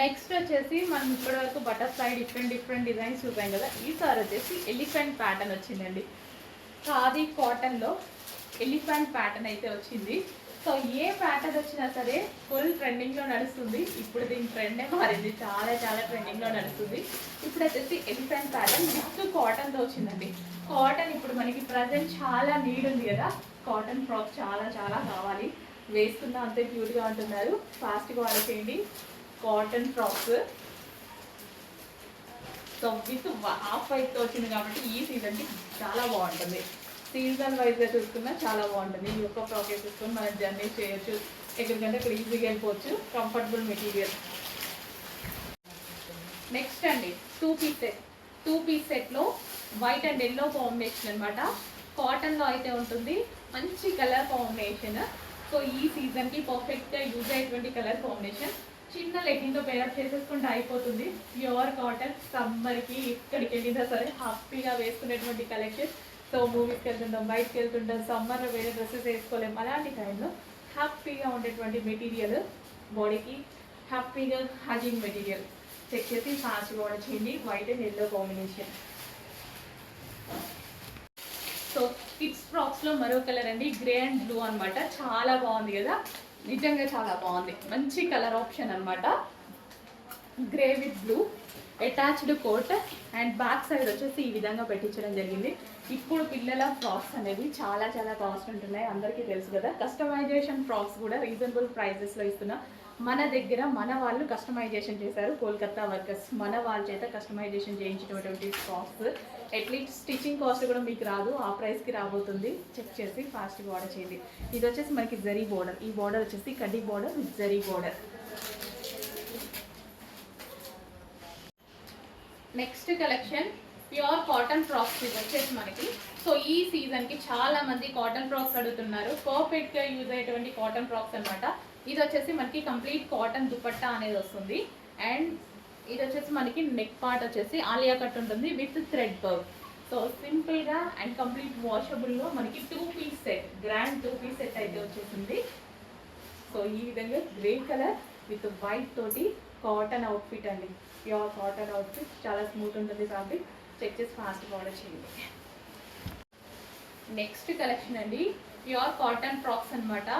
Next వచ్చేసి మనం ఇప్పటివరకు బటర్ఫ్లై డిఫరెంట్ డిఫరెంట్ డిజైన్స్ చూపాం కదా ఈసారి వచ్చేసి ఎలిఫెంట్ ప్యాటర్న్ వచ్చిందండి. ఖాదీ కాటన్లో ఎలిఫెంట్ ప్యాటర్న్ అయితే వచ్చింది. సో ఏ ప్యాటర్న్ వచ్చినా సరే ఫుల్ ట్రెండింగ్లో నడుస్తుంది. ఇప్పుడు దీని ట్రెండే మారింది. చాలా చాలా ట్రెండింగ్లో నడుస్తుంది. ఇప్పుడు వచ్చేసి ఎలిఫెంట్ ప్యాటర్న్ నెక్స్ట్ కాటన్తో వచ్చిందండి. కాటన్ ఇప్పుడు మనకి ప్రజెంట్ చాలా నీడ్ ఉంది కదా. కాటన్ ఫ్రాక్ చాలా చాలా కావాలి. వేసుకున్న అంతే క్యూట్గా ఉంటున్నారు. ఫాస్ట్గా ఆర్డర్ చేయండి cotton frocks so with half white వచ్చింది కాబట్టి ఈ సీజన్కి చాలా బాగుంటుంది. సీజన్ వైజ్గా చూసుకున్నా చాలా బాగుంటుంది. ఈ యొక్క ఫ్రాక్ చూసుకొని మనం జర్నీ చేయొచ్చు. ఎక్కడికంటే ఇక్కడ ఈజీగా వెళ్ళిపోవచ్చు. కంఫర్టబుల్ మెటీరియల్ నెక్స్ట్ అండి two piece set two piece సెట్లో వైట్ అండ్ ఎల్లో కాంబినేషన్ అనమాట కాటన్లో అయితే ఉంటుంది. మంచి కలర్ కాంబినేషన్ సో ఈ సీజన్కి పర్ఫెక్ట్గా యూజ్ అయ్యేటువంటి కలర్ కాంబినేషన్ చిన్న లెగ్గింగ్తో పేరప్ చేసేసుకుంటే అయిపోతుంది. ప్యూర్ కాటన్ సమ్మర్కి ఇక్కడికి వెళ్ళినా సరే హ్యాపీగా వేసుకునేటువంటి కలెక్షన్ సో మూవీకి వెళ్తుంటాం బయటకు వెళ్తుంటాం సమ్మర్లో వేరే డ్రెస్సెస్ వేసుకోలేం. అలాంటి టైంలో హ్యాపీగా ఉండేటువంటి మెటీరియల్ బాడీకి హ్యాపీగా హజింగ్ మెటీరియల్ చెక్ చేసి ఫాస్ట్గా ఆర్డర్ చేయండి. White and yellow combination so kids ఫ్రాక్స్లో మరో కలర్ అండి. గ్రే అండ్ బ్లూ అన్నమాట. చాలా బాగుంది కదా? నిజంగా చాలా బాగుంది. మంచి కలర్ ఆప్షన్ అన్నమాట. Grey with blue attached coat and back side వచ్చేసి ఈ విధంగా పెట్టించడం జరిగింది. ఇప్పుడు పిల్లల ఫ్రాక్స్ అనేవి చాలా చాలా కాస్ట్ ఉంటున్నాయి. అందరికీ తెలుసు కదా. కస్టమైజేషన్ ఫ్రాక్స్ కూడా రీజనబుల్ ప్రైజెస్లో ఇస్తున్నా. మన దగ్గర మన వాళ్ళు కస్టమైజేషన్ చేశారు. కోల్కతా వర్కర్స్ మన వాళ్ళ చేత customization చేయించినటువంటి cost at least stitching cost కూడా మీకు రాదు. ఆ ప్రైస్కి రాబోతుంది. చెక్ చేసి ఫాస్ట్గా ఆర్డర్ చేయండి. ఇది వచ్చేసి మనకి జరీ బోర్డర్ ఈ బోర్డర్ వచ్చేసి కడ్డీ border with zari border next collection pure cotton frocks ఇది వచ్చేసి మనకి. సో ఈ సీజన్కి చాలామంది చాలా మంది కాటన్ ఫ్రాక్స్ అడుగుతున్నారు. పర్ఫెక్ట్గా యూజ్ అయ్యేటువంటి కాటన్ ఫ్రాక్స్ అన్నమాట. ఇది వచ్చేసి మనకి కంప్లీట్ కాటన్ దుపట్టా అనేది వస్తుంది. అండ్ ఇది వచ్చేసి మనకి నెక్ పార్ట్ వచ్చేసి ఆలియా కట్ ఉంటుంది విత్ థ్రెడ్ వర్క్ సో సింపుల్గా అండ్ కంప్లీట్ వాషబుల్లో మనకి two piece set grand two piece set అయితే వచ్చేసింది. సో ఈ విధంగా గ్రే కలర్ విత్ వైట్ తోటి కాటన్ అవుట్ఫిట్ అండి. ప్యూర్ కాటన్ అవుట్ఫిట్ చాలా స్మూత్ ఉంటుంది ఫ్యాబ్రిక్ చెక్ చేసి ఫాస్ట్గా ఆర్డర్ చేయండి. నెక్స్ట్ కలెక్షన్ అండి ప్యూర్ కాటన్ ఫ్రాక్స్ అన్నమాట.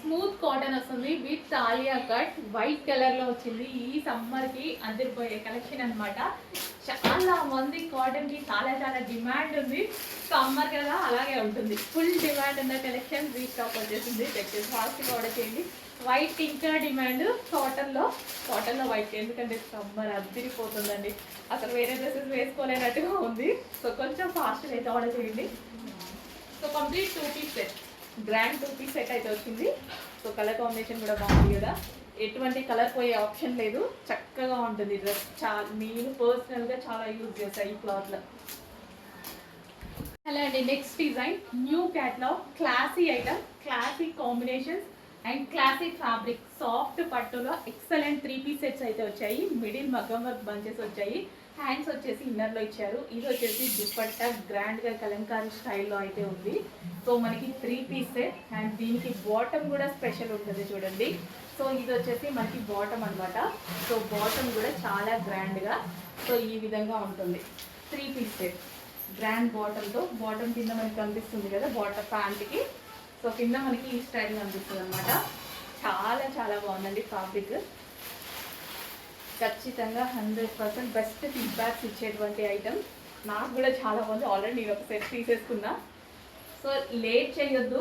స్మూత్ కాటన్ వస్తుంది. With Alia cut. వైట్ కలర్లో వచ్చింది. ఈ సమ్మర్కి అదిరిపోయే కలెక్షన్ అన్నమాట. చాలా మంది కాటన్కి చాలా చాలా డిమాండ్ ఉంది. సమ్మర్ కదా అలాగే ఉంటుంది. ఫుల్ డిమాండ్ ఉన్న కలెక్షన్ రీస్టాక్ వచ్చేసింది. తెచ్చేసి ఫాస్ట్గా ఆర్డర్ చేయండి. వైట్ ఇంకా డిమాండ్. కాటన్లో కాటన్లో వైట్ ఎందుకంటే సమ్మర్ అద్దరిపోతుందండి అసలు వేరే డ్రెస్సెస్ వేసుకోలేనట్టుగా ఉంది. సో కొంచెం ఫాస్ట్గా అయితే ఆర్డర్ చేయండి. So complete two piece set grand two piece set అయితే వచ్చింది. సో కలర్ కాంబినేషన్ కూడా బాగుంది కదా. ఎటువంటి కలర్ పోయే ఆప్షన్ లేదు. చక్కగా ఉంటుంది డ్రెస్ చాలా నేను పర్సనల్గా చాలా యూజ్ చేస్తాను ఈ క్లాత్లో హలో అండి next design new catalogue classy item classy combinations and classic fabric soft పట్టులో ఎక్సలెంట్ త్రీ పీస్ సెట్స్ అయితే వచ్చాయి. మిడిల్ మగ్గం వర్క్ బంచెస్ వచ్చాయి. హ్యాండ్స్ వచ్చేసి ఇన్నర్లో ఇచ్చారు. ఇది వచ్చేసి దుపట్టా గ్రాండ్గా కలంకారీ స్టైల్లో అయితే ఉంది. సో మనకి త్రీ పీస్ అండ్ దీనికి బాటమ్ కూడా స్పెషల్ ఉంటుంది చూడండి. సో ఇది వచ్చేసి మనకి బాటమ్ అనమాట సో బాటమ్ కూడా చాలా గ్రాండ్గా సో ఈ విధంగా ఉంటుంది. త్రీ పీస్ గ్రాండ్ బాటమ్తో బాటమ్ కింద మనకి కనిపిస్తుంది కదా బాటమ్ ప్యాంట్కి సో కింద మనకి ఈ స్టైల్ కనిపిస్తుంది అనమాట చాలా చాలా బాగుందండి ఫ్యాబ్రిక్ ఖచ్చితంగా హండ్రెడ్ పర్సెంట్ బెస్ట్ ఫీడ్బ్యాక్స్ ఇచ్చేటువంటి ఐటమ్. నాకు కూడా చాలా బాగుంది. ఆల్రెడీ నేను ఒక సెట్ తీసేసుకున్నా. సో లేట్ చేయొద్దు.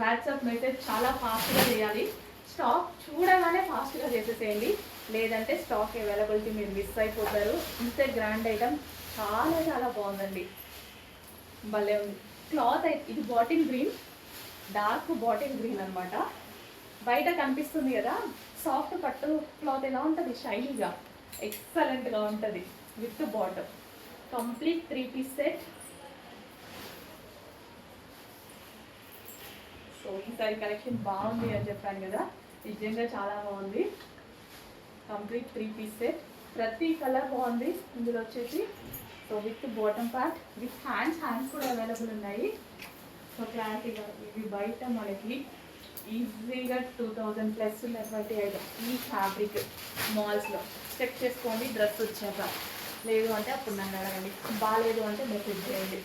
వాట్సాప్ మెసేజ్ చాలా ఫాస్ట్గా చేయాలి. స్టాక్ చూడగానే ఫాస్ట్గా చేసేసేయండి. లేదంటే స్టాక్ అవైలబిలిటీ మీరు మిస్ అయిపోతారు. ఇంతే గ్రాండ్ ఐటమ్ చాలా చాలా బాగుందండి. భలే ఉంది. క్లాత్ అయితే ఇది bottle green dark bottle green అనమాట బయట కనిపిస్తుంది కదా. సాఫ్ట్ పట్టు క్లాత్ ఎలా ఉంటుంది? షైనీగా ఎక్సలెంట్గా ఉంటుంది. With bottom complete three piece set so ఈసారి కలెక్షన్ బాగుంది అని చెప్పాను కదా. నిజంగా చాలా బాగుంది. కంప్లీట్ త్రీ పీస్ సెట్ ప్రతి కలర్ బాగుంది. ఇందులో వచ్చేసి so with bottom part with hands hands కూడా అవైలబుల్ ఉన్నాయి. సో క్లారిటీగా ఇవి బయట మనకి ఈజీగా టూ థౌజండ్ ప్లస్ ఉన్నటువంటి ఐటమ్ ఈ ఫ్యాబ్రిక్ మాల్స్లో చెక్ చేసుకోండి డ్రెస్ వచ్చాక. లేదు అంటే అప్పుడు నన్ను అడగండి. బాగాలేదు అంటే మెసేజ్ చేయండి.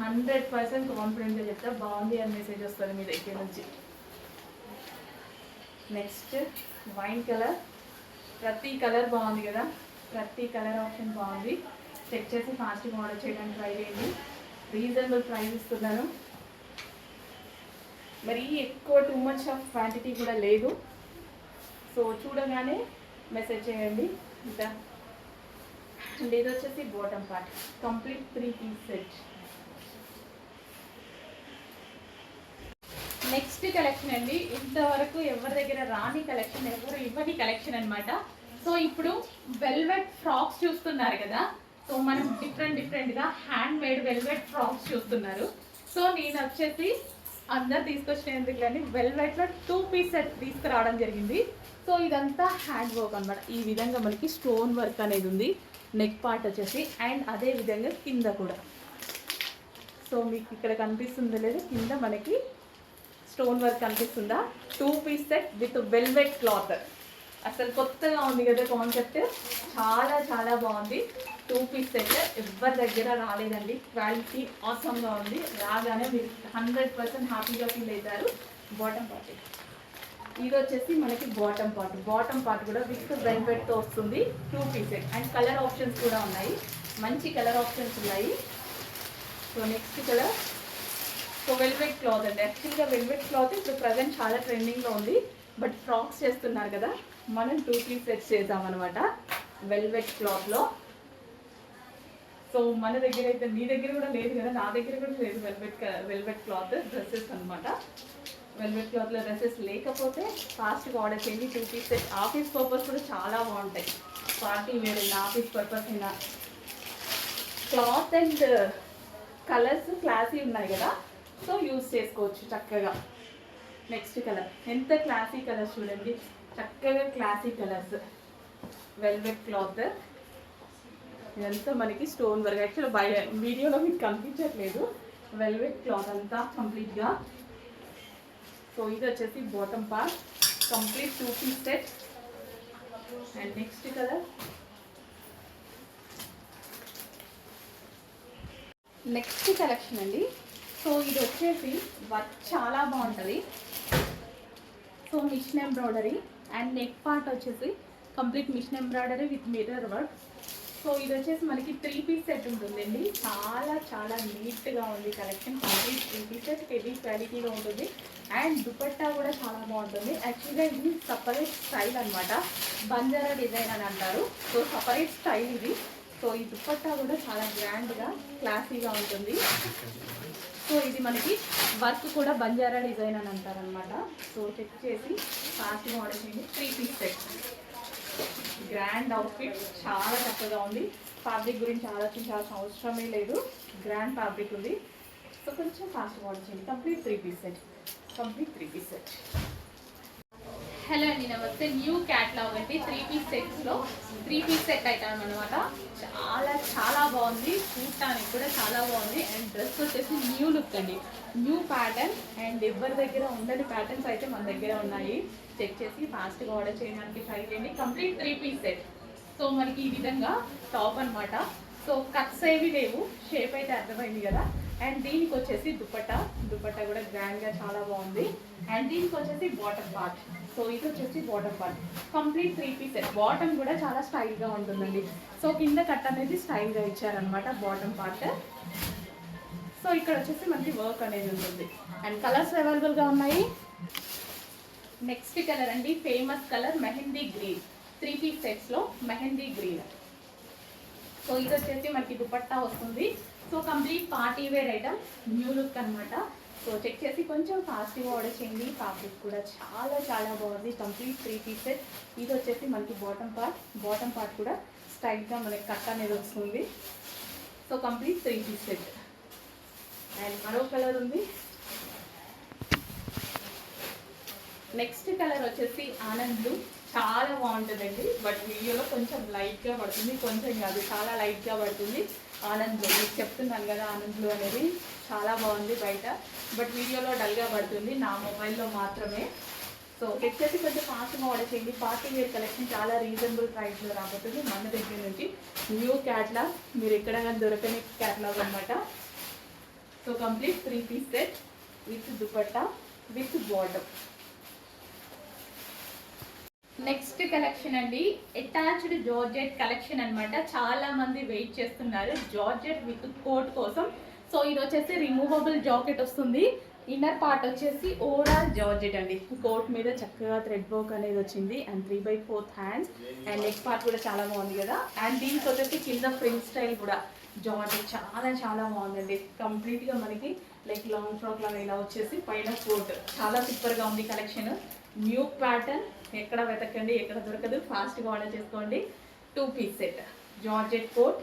హండ్రెడ్ పర్సెంట్ కాన్ఫిడెంట్గా చెప్తా బాగుంది అని మెసేజ్ వస్తుంది మీ దగ్గర నుంచి. నెక్స్ట్ వైన్ కలర్ ప్రతి కలర్ బాగుంది కదా? ప్రతి కలర్ ఆప్షన్ బాగుంది. చెక్ చేసి ఫాస్ట్గా ఆర్డర్ చేయడానికి ట్రై చేయండి. రీజనబుల్ ప్రైస్ ఇస్తున్నాను. మరి ఎక్కువ టూ మచ్ ఆఫ్ క్వాంటిటీ కూడా లేదు. సో చూడగానే మెసేజ్ చేయండి. ఇంకా. అండ్ ఇది వచ్చేసి bottom part complete three piece set next collection అండి. ఇంతవరకు ఎవరి దగ్గర రాని కలెక్షన్ ఎవరు ఇవ్వని కలెక్షన్ అన్నమాట. సో ఇప్పుడు వెల్వెట్ ఫ్రాక్స్ చూస్తున్నారు కదా. సో మనం డిఫరెంట్ డిఫరెంట్గా హ్యాండ్ మేడ్ వెల్వెట్ ఫ్రాక్స్ చూస్తున్నారు. సో నేను వచ్చేసి అందరు తీసుకొచ్చినందుకు కానీ వెల్వెట్లో టూ పీస్ సెట్ తీసుకురావడం జరిగింది. సో ఇదంతా హ్యాండ్ వర్క్ అన్నమాట. ఈ విధంగా మనకి స్టోన్ వర్క్ అనేది ఉంది. నెక్ పార్ట్ వచ్చేసి అండ్ అదే విధంగా కింద కూడా. సో మీకు ఇక్కడ కనిపిస్తుందో లేదు కింద మనకి స్టోన్ వర్క్ కనిపిస్తుందా? Two piece set with velvet cloth అసలు కొత్తగా ఉంది కదా కాన్సెప్ట్ చాలా చాలా బాగుంది. టూ పీస్ అయితే ఎవరి దగ్గర రాలేదండి. క్వాలిటీ ఆసమ్గా ఉంది. రాగానే మీరు హండ్రెడ్ పర్సెంట్ హ్యాపీగా ఫీల్ అవుతారు. బాటమ్ పార్ట్ ఇది వచ్చేసి మనకి బాటమ్ పార్ట్ బాటమ్ పార్ట్ కూడా విత్ బెనిఫిట్తో వస్తుంది. Two piece and colour options కూడా ఉన్నాయి. మంచి కలర్ ఆప్షన్స్ ఉన్నాయి. So next colour so velvet cloth అండి. యాక్చువల్గా వెల్వెట్ క్లాత్ ఇప్పుడు ప్రజెంట్ చాలా ట్రెండింగ్లో ఉంది. బట్ ఫ్రాక్స్ చేస్తున్నారు కదా మనం టూ త్రీ సెట్స్ చేద్దామన్నమాట. వెల్వెట్ క్లాత్లో సో మన దగ్గర అయితే మీ దగ్గర కూడా లేదు కదా నా దగ్గర కూడా లేదు వెల్వెట్ వెల్వెట్ క్లాత్ డ్రెస్సెస్ అనమాట వెల్వెట్ క్లాత్లో డ్రెస్సెస్ లేకపోతే ఫాస్ట్గా ఆర్డర్ చేయండి. Two piece set office purpose కూడా చాలా బాగుంటాయి. పార్టీ వేర్ అయినా ఆఫీస్ పర్పస్ అయినా. క్లాత్ అండ్ కలర్స్ క్లాసీ ఉన్నాయి కదా. సో యూస్ చేసుకోవచ్చు చక్కగా. నెక్స్ట్ కలర్ ఎంత క్లాసీ కలర్స్ చూడండి. చక్కగా క్లాసీ కలర్స్ వెల్వెట్ క్లాత్ ఇదంతా మనకి స్టోన్ వర్క్ యాక్చువల్ బయ వీడియోలో మీకు కనిపించట్లేదు. వెల్వెట్ క్లాత్ అంతా కంప్లీట్గా సో ఇది వచ్చేసి bottom part complete two piece set and next colour next collection అండి. సో ఇది వచ్చేసి వర్క్ చాలా బాగుంటుంది. So machine embroidery and neck part వచ్చేసి complete machine embroidery with mirror work. So ఇది వచ్చేసి మనకి త్రీ పీస్ సెట్ ఉంటుందండి. చాలా చాలా నీట్గా ఉంది collection. Complete three piece set heavy క్వాలిటీలో ఉంటుంది. అండ్ దుపట్టా కూడా చాలా బాగుంటుంది. యాక్చువల్గా ఇది సపరేట్ స్టైల్ అనమాట బంజారా డిజైన్ అని అంటారు. సో సపరేట్ స్టైల్ ఇది. సో ఈ దుపట్టా కూడా చాలా గ్రాండ్గా క్లాసీగా ఉంటుంది. సో ఇది మనకి వర్క్ కూడా బంజారా డిజైన్ అని అంటారనమాట సో చెక్ చేసి ఫాస్ట్గా ఆర్డర్ చేయండి. Three piece set grand outfit చాలా చక్కగా ఉంది. ఫ్యాబ్రిక్ గురించి ఆలోచించాల్సిన అవసరమే లేదు. గ్రాండ్ ఫ్యాబ్రిక్ ఉంది. సో కొంచెం ఫాస్ట్గా ఆర్డర్ చేయండి. Complete three piece set complete three piece set hello అండి నమస్తే. న్యూ క్యాట్లాగ్ అండి. త్రీ పీస్ సెట్స్లో త్రీ పీస్ సెట్ ఐటమ్ అనమాట చాలా చాలా బాగుంది. చూడటానికి కూడా చాలా బాగుంది. అండ్ డ్రెస్ వచ్చేసి న్యూ లుక్ అండి. న్యూ ప్యాటర్న్ అండ్ ఎవరి దగ్గర ఉండని ప్యాటర్న్స్ అయితే మన దగ్గర ఉన్నాయి. చెక్ చేసి ఫాస్ట్గా ఆర్డర్ చేయడానికి ట్రై చేయండి. Complete three piece set so మనకి ఈ విధంగా టాప్ అన్నమాట. సో కట్స్ ఏవి లేవు. షేప్ అయితే అర్థమైంది కదా. అండ్ దీనికి వచ్చేసి దుపట్టా. దుపట్టా కూడా గ్రాండ్గా చాలా బాగుంది. అండ్ దీనికి వచ్చేసి బాటమ్ పార్ట్ సో ఇది వచ్చేసి bottom part complete three piece bottom కూడా చాలా స్టైల్గా ఉంటుందండి. సో కింద కట్ అనేది స్టైల్గా ఇచ్చారనమాట బాటమ్ పార్ట్ సో ఇక్కడ వచ్చేసి మనకి వర్క్ అనేది ఉంటుంది. అండ్ కలర్స్ అవైలబుల్గా ఉన్నాయి. నెక్స్ట్ కలర్ అండి famous colour mehndi green three piece సెట్స్లో mehndi green so ఇది వచ్చేసి మనకి దుపట్టా వస్తుంది. So complete party wear item new look అనమాట సో చెక్ చేసి కొంచెం ఫాస్ట్గా ఆర్డర్ చేయండి. ఫ్యాబ్రిక్ కూడా చాలా చాలా బాగుంది. కంప్లీట్ త్రీ పీసెస్ సెట్ ఇది వచ్చేసి మనకి బాటమ్ పార్ట్ బాటమ్ పార్ట్ కూడా స్ట్రైట్గా మనకి కట్ అనేది వస్తుంది. So complete three pieces set and మరో కలర్ ఉంది. నెక్స్ట్ కలర్ వచ్చేసి ఆనంద్ బ్లూ చాలా బాగుంటుందండి. బట్ వీడియోలో కొంచెం లైట్గా పడుతుంది. కొంచెం కాదు చాలా లైట్గా పడుతుంది. ఆనంద్లో. మీకు చెప్తున్నాను కదా ఆనంద్లో అనేది. చాలా బాగుంది బయట. బట్ వీడియోలో డల్గా పడుతుంది. నా మొబైల్లో మాత్రమే. సో వచ్చేసి కొంచెం ఫాస్ట్గా ఆర్డర్ చేయండి పార్టీ వేర్ కలెక్షన్ చాలా రీజనబుల్ ప్రైస్లో రాబోతుంది. మన దగ్గర నుంచి న్యూ క్యాట్లాగ్ మీరు ఎక్కడైనా దొరకని క్యాట్లాగ్ అనమాట so complete three piece set with dupatta with bottom next collection అండి అటాచ్డ్ జార్జెట్ కలెక్షన్ అనమాట చాలా మంది వెయిట్ చేస్తున్నారు జార్జెట్ విత్ కోట్ కోసం. సో ఇది వచ్చేసి రిమూవబుల్ జాకెట్ వస్తుంది. ఇన్నర్ పార్ట్ వచ్చేసి ఓవరాల్ జార్జెట్ అండి. కోట్ మీద చక్కగా థ్రెడ్ వర్క్ అనేది వచ్చింది. And three by fourth hands and neck part కూడా చాలా బాగుంది కదా. అండ్ దీనికి వచ్చేసి కింద ప్రింట్ స్టైల్ కూడా జార్జెట్ చాలా చాలా బాగుందండి. కంప్లీట్గా మనకి లైక్ లాంగ్ ఫ్రాక్ లాగా ఇలా వచ్చేసి పైన కోట్ చాలా సూపర్గా ఉంది కలెక్షన్ న్యూ ప్యాటర్న్ ఎక్కడ వెతకండి ఎక్కడ దొరకదు ఫాస్ట్గా ఆర్డర్ చేసుకోండి. Two piece set georgette coat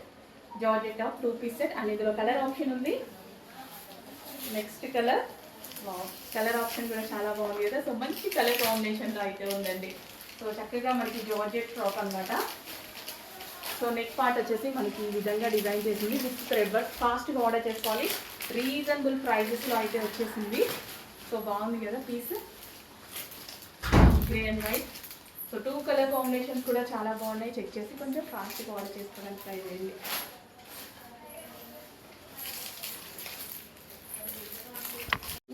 georgette top two piece set and ఇందులో కలర్ ఆప్షన్ ఉంది. నెక్స్ట్ కలర్ కలర్ ఆప్షన్ కూడా చాలా బాగుంది కదా. సో మంచి కలర్ కాంబినేషన్లో అయితే ఉందండి. సో చక్కగా మనకి జార్జెట్ ఫ్రాక్ అన్నమాట. సో నెక్ పార్ట్ వచ్చేసి మనకి ఈ విధంగా డిజైన్ చేసింది. విత్ థ్రెడ్ వర్క్ ఫాస్ట్గా ఆర్డర్ చేసుకోవాలి. రీజనబుల్ ప్రైజెస్లో అయితే వచ్చేసింది. సో బాగుంది కదా piece grey and white. So two colour combinations కూడా చాలా బాగున్నాయి. చెక్ చేసి కొంచెం ఫాస్ట్గా ఆర్డర్ చేసుకోవడానికి ట్రై చేయండి.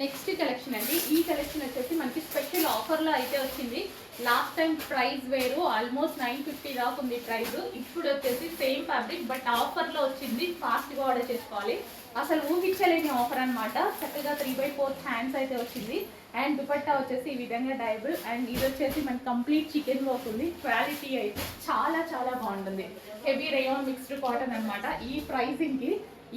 నెక్స్ట్ కలెక్షన్ అండి. ఈ కలెక్షన్ వచ్చేసి మనకి స్పెషల్ ఆఫర్లో అయితే వచ్చింది. లాస్ట్ టైం ప్రైస్ వేరు. ఆల్మోస్ట్ నైన్ ఫిఫ్టీ దాకా ఉంది ప్రైస్ ఇప్పుడు వచ్చేసి సేమ్ ఫ్యాబ్రిక్ బట్ ఆఫర్లో వచ్చింది. ఫాస్ట్గా ఆర్డర్ చేసుకోవాలి. అసలు ఊహించలేని ఆఫర్ అనమాట చక్కగా త్రీ బై ఫోర్త్ హ్యాండ్స్ అయితే వచ్చింది. అండ్ దుపట్టా వచ్చేసి ఈ విధంగా డైబుల్. అండ్ ఇది వచ్చేసి మనకి కంప్లీట్ చికెన్ వర్క్ ఉంది. క్వాలిటీ అయితే చాలా చాలా బాగుంటుంది. హెవీ రేయాన్ మిక్స్డ్ కాటన్ అనమాట ఈ ప్రైసింగ్కి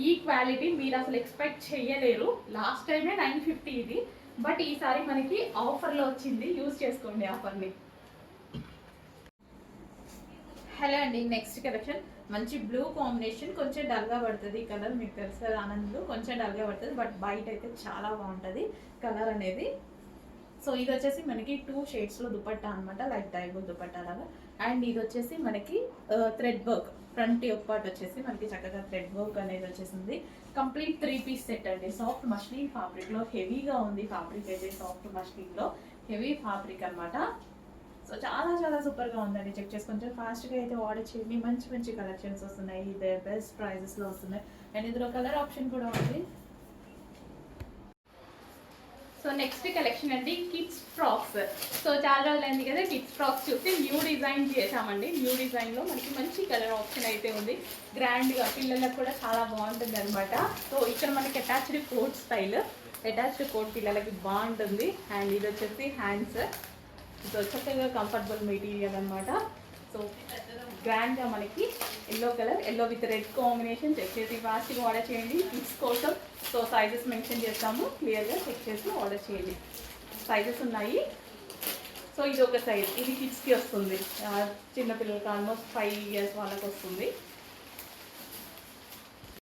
ఈ క్వాలిటీ మీరు అసలు ఎక్స్పెక్ట్ చేయలేరు. లాస్ట్ టైమే నైన్ ఫిఫ్టీ ఇది. బట్ ఈసారి మనకి ఆఫర్లో వచ్చింది. యూజ్ చేసుకోండి ఆఫర్ని హలో అండి. నెక్స్ట్ కలెక్షన్ మంచి బ్లూ కాంబినేషన్ కొంచెం డల్గా పడుతుంది ఈ కలర్ మీకు తెలుసు కదా ఆనంద్ కొంచెం డల్గా పడుతుంది బట్ బయట అయితే చాలా బాగుంటుంది కలర్ అనేది. సో ఇది వచ్చేసి మనకి టూ షేడ్స్లో దుపట్టా అనమాట లైక్ డైబుల్ దుపట్టా లాగా. అండ్ ఇది వచ్చేసి మనకి థ్రెడ్ వర్క్ ఫ్రంట్ యొక్క పార్ట్ వచ్చేసి మనకి చక్కగా థ్రెడ్ వర్క్ అనేది వచ్చేసింది. కంప్లీట్ త్రీ పీస్ సెట్ అండి. సాఫ్ట్ మష్లిన్ ఫ్యాబ్రిక్లో హెవీగా ఉంది ఫ్యాబ్రిక్ అయితే సాఫ్ట్ మష్లిన్లో హెవీ ఫ్యాబ్రిక్ అనమాట సో చాలా చాలా సూపర్గా ఉందండి. చెక్ చేసి కొంచెం ఫాస్ట్గా అయితే ఆర్డర్ చేయండి. మంచి మంచి కలెక్షన్స్ వస్తున్నాయి. ఇదే బెస్ట్ ప్రైజెస్లో వస్తున్నాయి. అండ్ ఇందులో కలర్ ఆప్షన్ కూడా ఉంది. సో నెక్స్ట్ కలెక్షన్ అండి కిడ్స్ ఫ్రాక్స్ సో చాలా రోజులు అయింది కదా కిడ్స్ ఫ్రాక్స్ చూసి న్యూ డిజైన్ చేసామండి న్యూ డిజైన్లో మనకి మంచి కలర్ ఆప్షన్ అయితే ఉంది. గ్రాండ్గా పిల్లలకు కూడా చాలా బాగుంటుంది అనమాట సో ఇక్కడ మనకి attached coat style attached coat పిల్లలకి బాగుంటుంది. అండ్ ఇది వచ్చేసి హ్యాండ్స్ సో చక్కగా కంఫర్టబుల్ మెటీరియల్ అనమాట సో గ్రాండ్గా మనకి yellow colour yellow with red combination check చేసి ఫాస్ట్గా ఆర్డర్ చేయండి. కిడ్స్ కోసం. సో సైజెస్ మెన్షన్ చేస్తాము. క్లియర్గా చెక్ చేసి ఆర్డర్ చేయండి. సైజెస్ ఉన్నాయి. సో ఇది ఒక సైజ్ ఇది కిడ్స్కి వస్తుంది. చిన్నపిల్లలకి ఆల్మోస్ట్ ఫైవ్ ఇయర్స్ వాళ్ళకి వస్తుంది